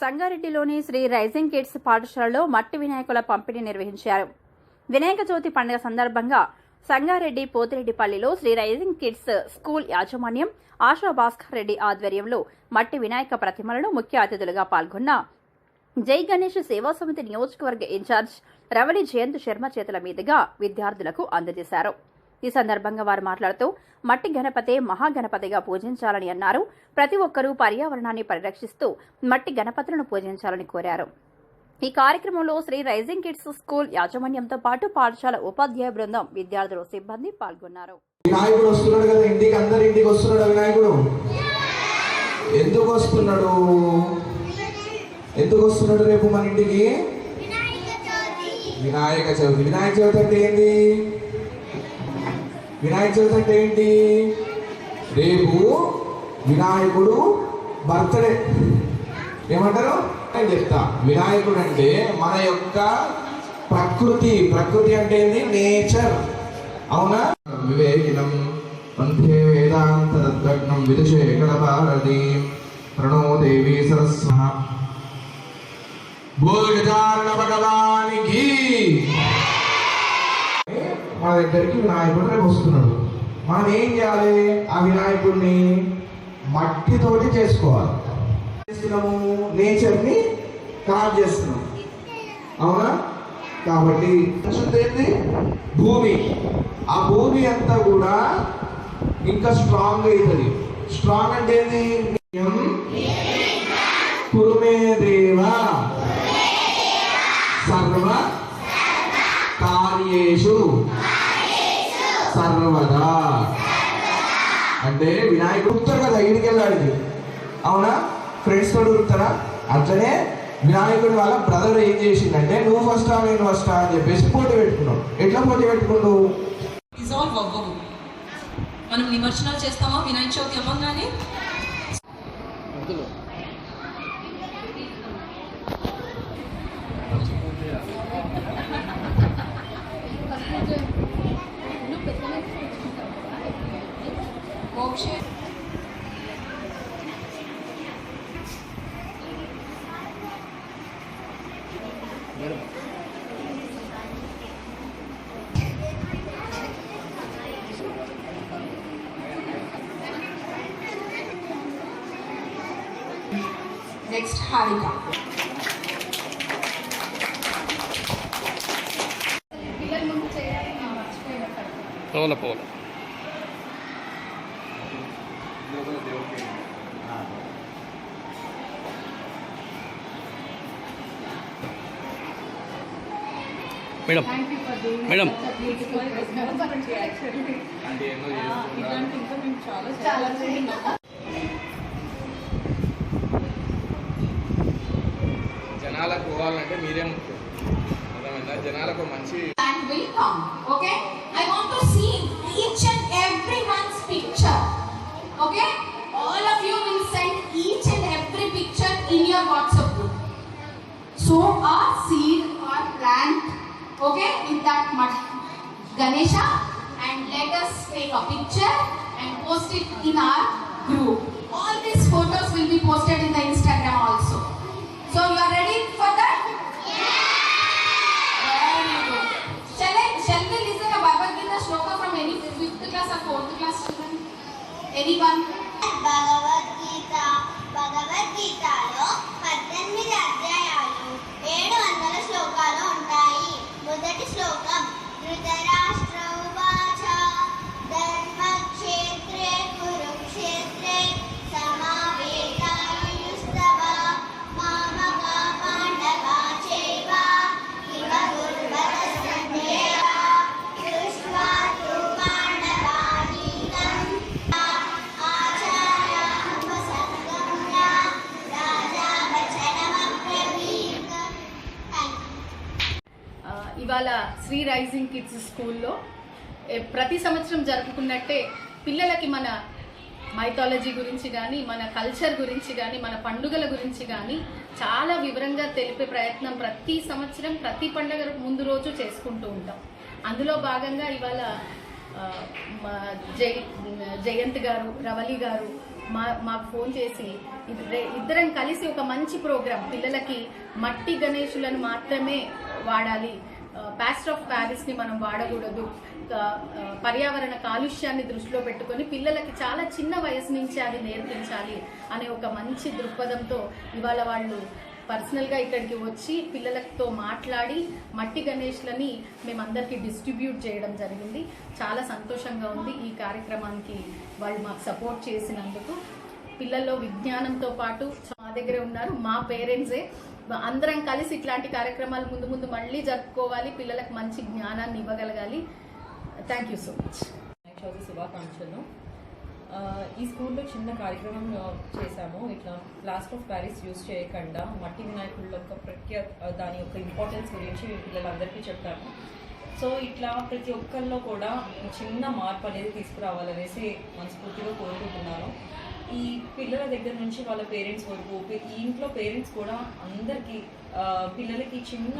సంగారెడ్డిలోని Shri rising kids పాఠశాలలో మట్టి వినాయకుల పంపిణీ నిర్వహించారు. వినాయక చవితి పండుగ సందర్భంగా సంగారెడ్డి పోతిరెడ్డిపల్లిలో శ్రీ రైజింగ్ కిడ్స్ స్కూల్ యాజమాన్యం ఆశా భాస్కర్ రెడ్డి ఆధ్వర్యంలో మట్టి వినాయక ప్రతిమలను ముఖ్య అతిథులుగా పాల్గొన్న జై గణేష్ సేవా సమితి నియోజకవర్గ ఇన్ఛార్జ్ రవళి జయంత్ శర్మ చేతుల మీదుగా విద్యార్థులకు అందజేశారు. ఈ సందర్భంగా వారు మాట్లాడుతూ మట్టి గణపతే మహాగణపతిగా పూజించాలని అన్నారు. ప్రతి ఒక్కరూ పర్యావరణాన్ని పరిరక్షిస్తూ మట్టి గణపతులను పూజించాలని కోరారు. ఈ కార్యక్రమంలో శ్రీ రైజింగ్ కిడ్స్ స్కూల్ యాజమాన్యంతో పాటు పాఠశాల ఉపాధ్యాయ బృందం విద్యార్థులు సిబ్బంది పాల్గొన్నారు. వినాయకుడు వస్తున్నాడు కదా ఇంటికి అందరి ఇంటికి వస్తున్నాడు వినాయకుడు? ఎందుకు వస్తున్నాడు? ఎందుకు వస్తున్నాడు రేపు మన ఇంటికి? వినాయక చవితి. వినాయక చవితి అంటే ఏంటి? వినాయక చవితి అంటే ఏంటి? రేపు వినాయకుడు బర్త్డే. ఏమంటారు? నేను చెప్తా. వినాయకుడు అంటే మన యొక్క ప్రకృతి. ప్రకృతి అంటే ఏంది? నేచర్. అవునా? వివేకినం వందే వేదాంత తద్వగ్నం విదుశేఖర భారతి ప్రణో దేవి సరస్వ భోజారణ భగవానికి మన దగ్గరికి వినాయకుడు రేపు వస్తున్నాడు. మనం ఏం చేయాలి? ఆ వినాయకుడిని మట్టితోటి చేసుకోవాలి. చేస్తున్నాము నేచర్ని ఖరాబ్ చేస్తున్నాం. అవునా? కాబట్టి ఏంటి భూమి. ఆ భూమి అంతా కూడా ఇంకా స్ట్రాంగ్ అవుతుంది. స్ట్రాంగ్ అంటే ఏంది? కురుమే దేవ. సర్వ. కార్యేషు. సర్వదా. అంటే వినాయకుడు ఉరుకుతారు కదా ఇంటికి వెళ్ళాడికి అవునా? ఫ్రెండ్స్ తోడు ఉరుకుతారా అట్లనే వినాయకుడి వాళ్ళ బ్రదర్ ఏం చేసిందంటే నువ్వు ఫస్టా నేను ఫస్టా అని చెప్పేసి పోటీ పెట్టుకున్నావు ఎట్లా పోటీ పెట్టుకున్నావు మనం నిమజ్జనాలు చేస్తామా? వినాయక చవితి అవ్వగానే మోక్షే నెక్స్ట్ హారిక పోల మేడం. మేడం. జనాలకు పోవాలంటే మీరే ముఖ్యం. అర్థమైందా? జనాలకు మంచి So a seed or plant, okay, in that mud Ganesha and let us take a picture and post it in our group. All these photos will be posted in the Instagram also. So you are ready for that? Very good. Shall I, shall we listen a Bhagavad Gita shloka from any fifth class or fourth class children? Anyone? Bhagavad Gita భగవద్గీతలో పద్దెనిమిది అధ్యాయాలు ఏడు Calonta. ఇవాళ Shri rising kids స్కూల్లో ప్రతి సంవత్సరం జరుపుకున్నట్టే పిల్లలకి మన మైథాలజీ గురించి కానీ మన కల్చర్ గురించి కానీ మన పండుగల గురించి కానీ చాలా వివరంగా తెలిపే ప్రయత్నం ప్రతి సంవత్సరం ప్రతి పండుగ ముందు రోజు చేసుకుంటూ ఉంటాం. అందులో భాగంగా ఇవాళ జయ జయంత్ గారు రవలి గారు మా మాకు ఫోన్ చేసి ఇద్దరం కలిసి ఒక మంచి ప్రోగ్రాం పిల్లలకి మట్టి గణేషులను మాత్రమే వాడాలి. ప్యాస్టర్ ఆఫ్ ప్యారిస్ని మనం వాడకూడదు. పర్యావరణ కాలుష్యాన్ని దృష్టిలో పెట్టుకొని పిల్లలకి చాలా చిన్న వయసు నుంచి అది నేర్పించాలి అనే ఒక మంచి దృక్పథంతో ఇవాళ వాళ్ళు పర్సనల్గా ఇక్కడికి వచ్చి పిల్లలతో మాట్లాడి మట్టి గణేష్లని మేమందరికీ డిస్ట్రిబ్యూట్ చేయడం జరిగింది. చాలా సంతోషంగా ఉంది ఈ కార్యక్రమానికి వాళ్ళు మాకు సపోర్ట్ చేసినందుకు. పిల్లల్లో విజ్ఞానంతో పాటు మా దగ్గరే ఉన్నారు. మా పేరెంట్సే అందరం కలిసి ఇట్లాంటి కార్యక్రమాలు ముందు ముందు మళ్ళీ జరుపుకోవాలి. పిల్లలకు మంచి జ్ఞానాన్ని ఇవ్వగలగాలి. థ్యాంక్ యూ సో మచ్ శుభాకాంక్షలు. ఈ స్కూల్లో చిన్న కార్యక్రమం చేశాము. ఇట్లా ప్లాస్టర్ ఆఫ్ ప్యారిస్ యూజ్ చేయకుండా మట్టి వినాయకుల యొక్క ప్రఖ్యా దాని యొక్క ఇంపార్టెన్స్ గురించి పిల్లలందరికీ చెప్పాము. సో ఇట్లా ప్రతి ఒక్కరిలో కూడా చిన్న మార్పు అనేది తీసుకురావాలనేసి మనస్ఫూర్తిగా కోరుకుంటున్నాను. ఈ పిల్లల దగ్గర నుంచి వాళ్ళ పేరెంట్స్ వరకు ఈ ఇంట్లో పేరెంట్స్ కూడా అందరికీ పిల్లలకి చిన్న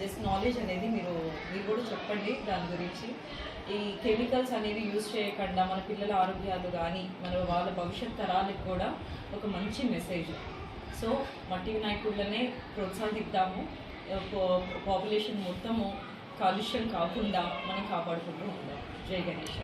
జస్ట్ నాలెడ్జ్ అనేది మీరు మీరు కూడా చెప్పండి దాని గురించి. ఈ కెమికల్స్ అనేవి యూజ్ చేయకుండా మన పిల్లల ఆరోగ్యాలు కానీ మన వాళ్ళ భవిష్యత్ తరాలకు కూడా ఒక మంచి మెసేజ్ సో మట్టి వినాయకుళ్ళనే ప్రోత్సాహిద్దాము. పాపులేషన్ మొత్తము కాలుష్యం కాకుండా మనం కాపాడుకుంటూ ఉందాం జై గణేష్.